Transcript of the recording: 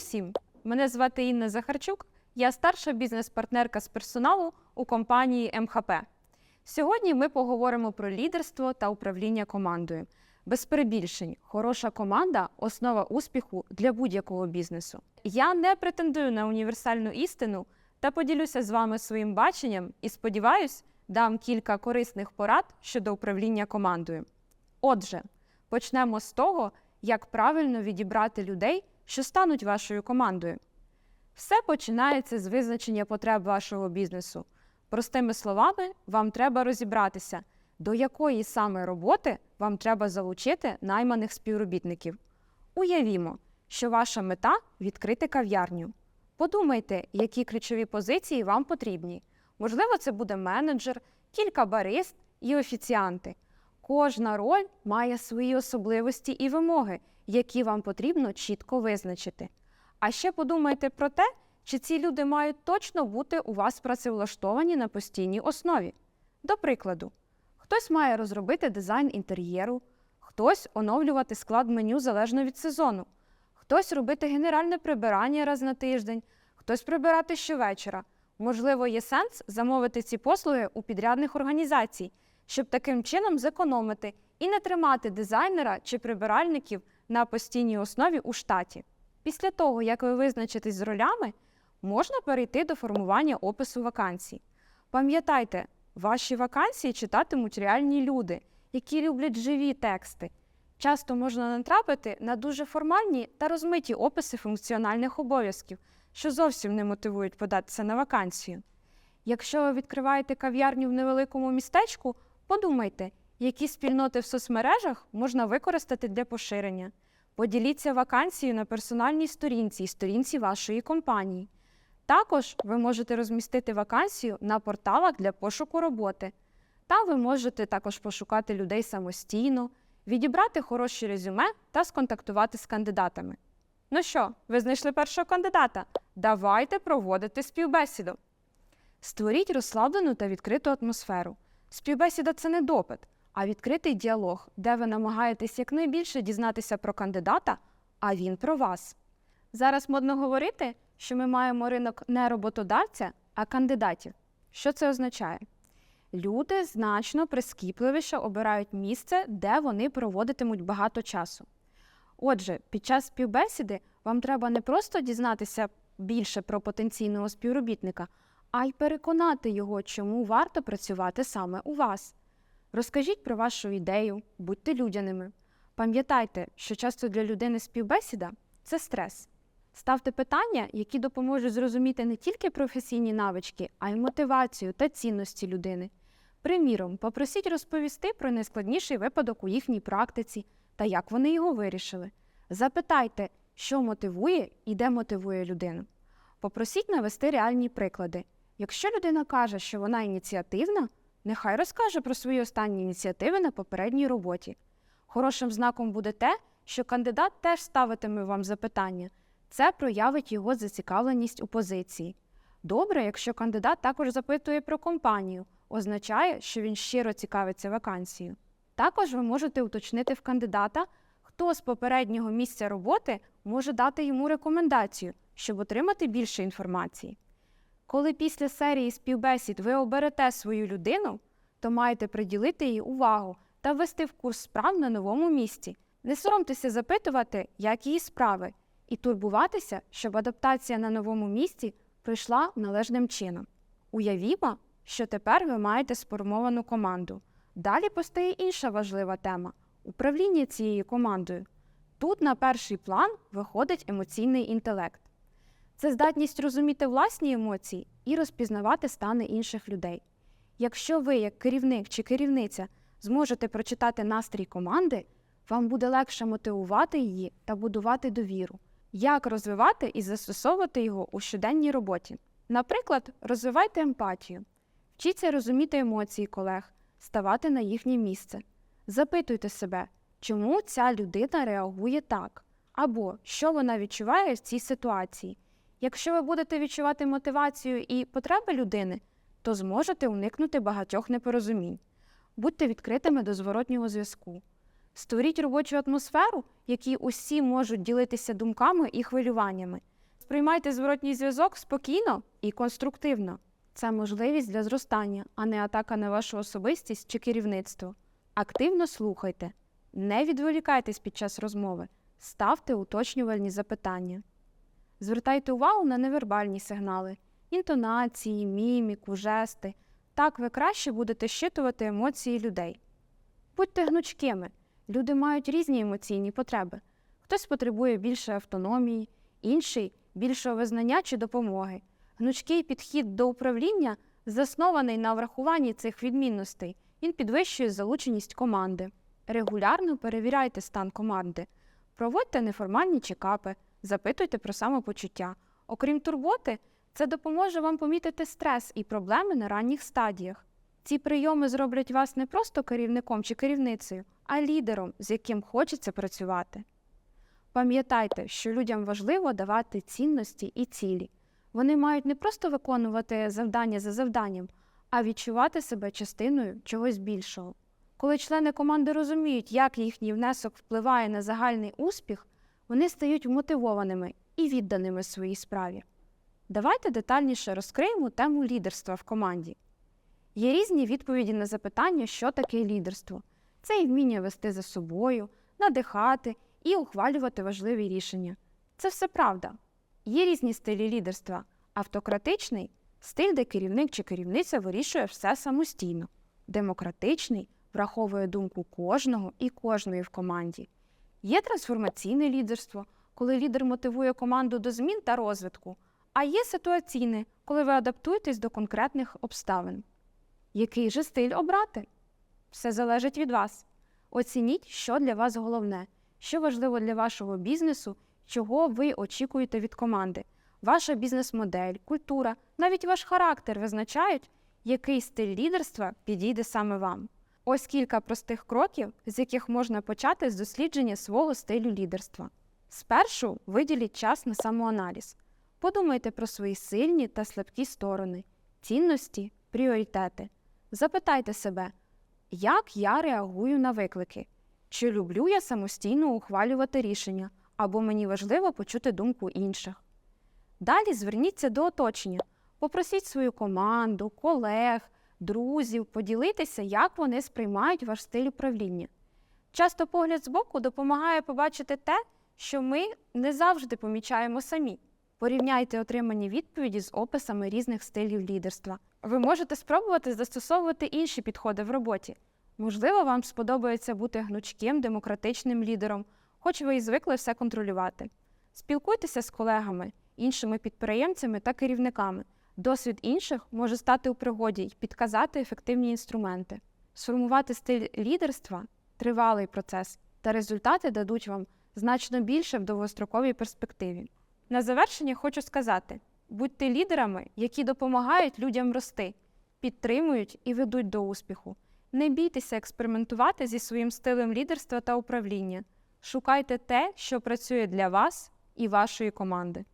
усім! Мене звати Інна Захарчук, я старша бізнес-партнерка з персоналу у компанії МХП. Сьогодні ми поговоримо про лідерство та управління командою. Без перебільшень, хороша команда основа успіху для будь-якого бізнесу. Я не претендую на універсальну істину та поділюся з вами своїм баченням і сподіваюсь, дам кілька корисних порад щодо управління командою. Отже, почнемо з того, як правильно відібрати людей, що стануть вашою командою. Все починається з визначення потреб вашого бізнесу. Простими словами, вам треба розібратися, до якої саме роботи вам треба залучити найманих співробітників. Уявімо, що ваша мета відкрити кав'ярню. Подумайте, які ключові позиції вам потрібні. Можливо, це буде менеджер, кілька барист і офіціанти. Кожна роль має свої особливості і вимоги, які вам потрібно чітко визначити. А ще подумайте про те, чи ці люди мають точно бути у вас працевлаштовані на постійній основі. До прикладу, хтось має розробити дизайн інтер'єру, хтось оновлювати склад меню залежно від сезону, хтось робити генеральне прибирання раз на тиждень, хтось прибирати щовечора. Можливо, є сенс замовити ці послуги у підрядних організацій, щоб таким чином зекономити і не тримати дизайнера чи прибиральників на постійній основі у штаті. Після того, як ви визначитесь з ролями, можна перейти до формування опису вакансій. Пам'ятайте, ваші вакансії читатимуть реальні люди, які люблять живі тексти. Часто можна натрапити на дуже формальні та розмиті описи функціональних обов'язків, що зовсім не мотивують податися на вакансію. Якщо ви відкриваєте кав'ярню в невеликому містечку, подумайте, які спільноти в соцмережах можна використати для поширення. Поділіться вакансією на персональній сторінці і сторінці вашої компанії. Також ви можете розмістити вакансію на порталах для пошуку роботи. Там ви можете також пошукати людей самостійно, відібрати хороші резюме та сконтактувати з кандидатами. Ну що, ви знайшли першого кандидата? Давайте проводити співбесіду. Створіть розслаблену та відкриту атмосферу. Співбесіда це не допит, а відкритий діалог, де ви намагаєтесь якнайбільше дізнатися про кандидата, а він про вас. Зараз модно говорити, що ми маємо ринок не роботодавця, а кандидатів. Що це означає? Люди значно прискіпливіше обирають місце, де вони проводитимуть багато часу. Отже, під час співбесіди вам треба не просто дізнатися більше про потенційного співробітника, а й переконати його, чому варто працювати саме у вас. Розкажіть про вашу ідею, будьте людяними. Пам'ятайте, що часто для людини співбесіда це стрес. Ставте питання, які допоможуть зрозуміти не тільки професійні навички, а й мотивацію та цінності людини. Приміром, попросіть розповісти про найскладніший випадок у їхній практиці та як вони його вирішили. Запитайте, що мотивує і де мотивує людину. Попросіть навести реальні приклади. Якщо людина каже, що вона ініціативна, нехай розкаже про свої останні ініціативи на попередній роботі. Хорошим знаком буде те, що кандидат теж ставитиме вам запитання. Це проявить його зацікавленість у позиції. Добре, якщо кандидат також запитує про компанію, означає, що він щиро цікавиться вакансією. Також ви можете уточнити в кандидата, хто з попереднього місця роботи може дати йому рекомендацію, щоб отримати більше інформації. Коли після серії співбесід ви оберете свою людину, то маєте приділити їй увагу та ввести в курс справ на новому місці. Не соромтеся запитувати, як її справи, і турбуватися, щоб адаптація на новому місці пройшла належним чином. Уявімо, що тепер ви маєте сформовану команду. Далі постає інша важлива тема управління цією командою. Тут на перший план виходить емоційний інтелект. Це здатність розуміти власні емоції і розпізнавати стани інших людей. Якщо ви, як керівник чи керівниця, зможете прочитати настрій команди, вам буде легше мотивувати її та будувати довіру. Як розвивати і застосовувати його у щоденній роботі? Наприклад, розвивайте емпатію, вчіться розуміти емоції колег, ставати на їхнє місце. Запитуйте себе, чому ця людина реагує так, або що вона відчуває в цій ситуації. Якщо ви будете відчувати мотивацію і потреби людини, то зможете уникнути багатьох непорозумінь. Будьте відкритими до зворотнього зв'язку. Створіть робочу атмосферу, якій усі можуть ділитися думками і хвилюваннями. Сприймайте зворотній зв'язок спокійно і конструктивно. Це можливість для зростання, а не атака на вашу особистість чи керівництво. Активно слухайте, не відволікайтесь під час розмови, ставте уточнювальні запитання. Звертайте увагу на невербальні сигнали, інтонації, міміку, жести. Так ви краще будете щитувати емоції людей. Будьте гнучкими. Люди мають різні емоційні потреби. Хтось потребує більше автономії, інший більшого визнання чи допомоги. Гнучкий підхід до управління заснований на врахуванні цих відмінностей. Він підвищує залученість команди. Регулярно перевіряйте стан команди, проводьте неформальні чекапи, запитуйте про самопочуття. Окрім турботи, це допоможе вам помітити стрес і проблеми на ранніх стадіях. Ці прийоми зроблять вас не просто керівником чи керівницею, а лідером, з яким хочеться працювати. Пам'ятайте, що людям важливо давати цінності і цілі. Вони мають не просто виконувати завдання за завданням, а відчувати себе частиною чогось більшого. Коли члени команди розуміють, як їхній внесок впливає на загальний успіх, вони стають мотивованими і відданими своїй справі. Давайте детальніше розкриємо тему лідерства в команді. Є різні відповіді на запитання, що таке лідерство. Це і вміння вести за собою, надихати і ухвалювати важливі рішення. Це все правда. Є різні стилі лідерства. Автократичний стиль, де керівник чи керівниця вирішує все самостійно. Демократичний враховує думку кожного і кожної в команді. Є трансформаційне лідерство, коли лідер мотивує команду до змін та розвитку. А є ситуаційне, коли ви адаптуєтесь до конкретних обставин. Який же стиль обрати? Все залежить від вас. Оцініть, що для вас головне, що важливо для вашого бізнесу, чого ви очікуєте від команди. Ваша бізнес-модель, культура, навіть ваш характер визначають, який стиль лідерства підійде саме вам. Ось кілька простих кроків, з яких можна почати з дослідження свого стилю лідерства. Спершу виділіть час на самоаналіз. Подумайте про свої сильні та слабкі сторони, цінності, пріоритети. Запитайте себе, як я реагую на виклики? Чи люблю я самостійно ухвалювати рішення, або мені важливо почути думку інших? Далі зверніться до оточення, попросіть свою команду, колег, друзів поділитися, як вони сприймають ваш стиль управління. Часто погляд збоку допомагає побачити те, що ми не завжди помічаємо самі. Порівняйте отримані відповіді з описами різних стилів лідерства. Ви можете спробувати застосовувати інші підходи в роботі. Можливо, вам сподобається бути гнучким демократичним лідером, хоч ви і звикли все контролювати. Спілкуйтеся з колегами, іншими підприємцями та керівниками. Досвід інших може стати у пригоді й підказати ефективні інструменти. Сформувати стиль лідерства тривалий процес, та результати дадуть вам значно більше в довгостроковій перспективі. На завершення хочу сказати: будьте лідерами, які допомагають людям рости, підтримують і ведуть до успіху. Не бійтеся експериментувати зі своїм стилем лідерства та управління. Шукайте те, що працює для вас і вашої команди.